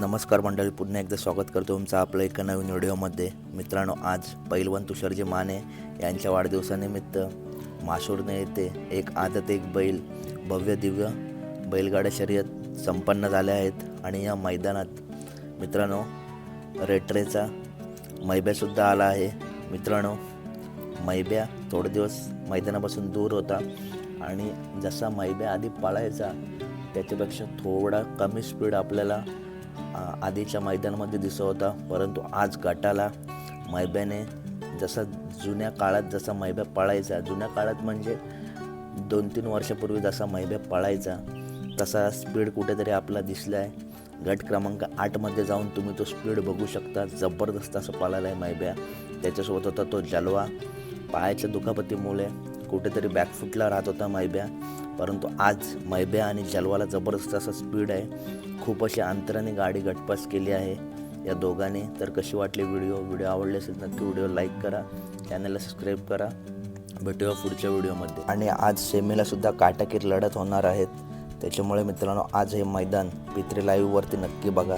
नमस्कार मंडळी पुन्हा एकदा स्वागत करतो तुमचं आपलं एका नवीन व्हिडिओमध्ये. मित्रांनो आज पैलवान तुषारजी माने यांच्या वाढदिवसानिमित्त माशूरने येथे एक आदत एक बैल भव्य दिव्य बैलगाड्या शर्यत संपन्न झाल्या आहेत आणि या मैदानात मित्रांनो रेट्रेचा मैब्यासुद्धा आला आहे. मित्रांनो मैब्या थोडे दिवस मैदानापासून दूर होता आणि जसा मैब्या आधी पळायचा त्याच्यापेक्षा थोडा कमी स्पीड आपल्याला आधीच्या मैदानामध्ये दिसत होता परंतु आज गटाला मैब्याने जसा जुन्या काळात जसा मैब्या पळायचा जुन्या काळात म्हणजे दोन तीन वर्षापूर्वी जसा मैब्या पळायचा तसा स्पीड कुठेतरी आपला दिसला आहे गट क्रमांक आठमध्ये जाऊन तुम्ही तो स्पीड बघू शकता. जबरदस्त असं पळाला आहे मैब्या. त्याच्यासोबत होता तो जलवा. पायाच्या दुखापतीमुळे कुठेतरी बॅकफुटला राहत होता मैब्या. परंतु आज मैब्या आणि जलवाला जबरदस्त असा स्पीड आहे. खूप अशी अंतराने गाडी गटपास केली आहे. या दोघांनी. तर कशी वाटली व्हिडिओ व्हिडिओ आवडले असेल नक्की व्हिडिओ लाईक करा. चॅनलला सबस्क्राईब करा. भेटूया पुढच्या व्हिडिओमध्ये आणि आज सेमीला सुद्धा काटाकीर लढत होणार आहेत. त्याच्यामुळे मित्रांनो आज हे मैदान पित्रे लाईव्हवरती नक्की बघा.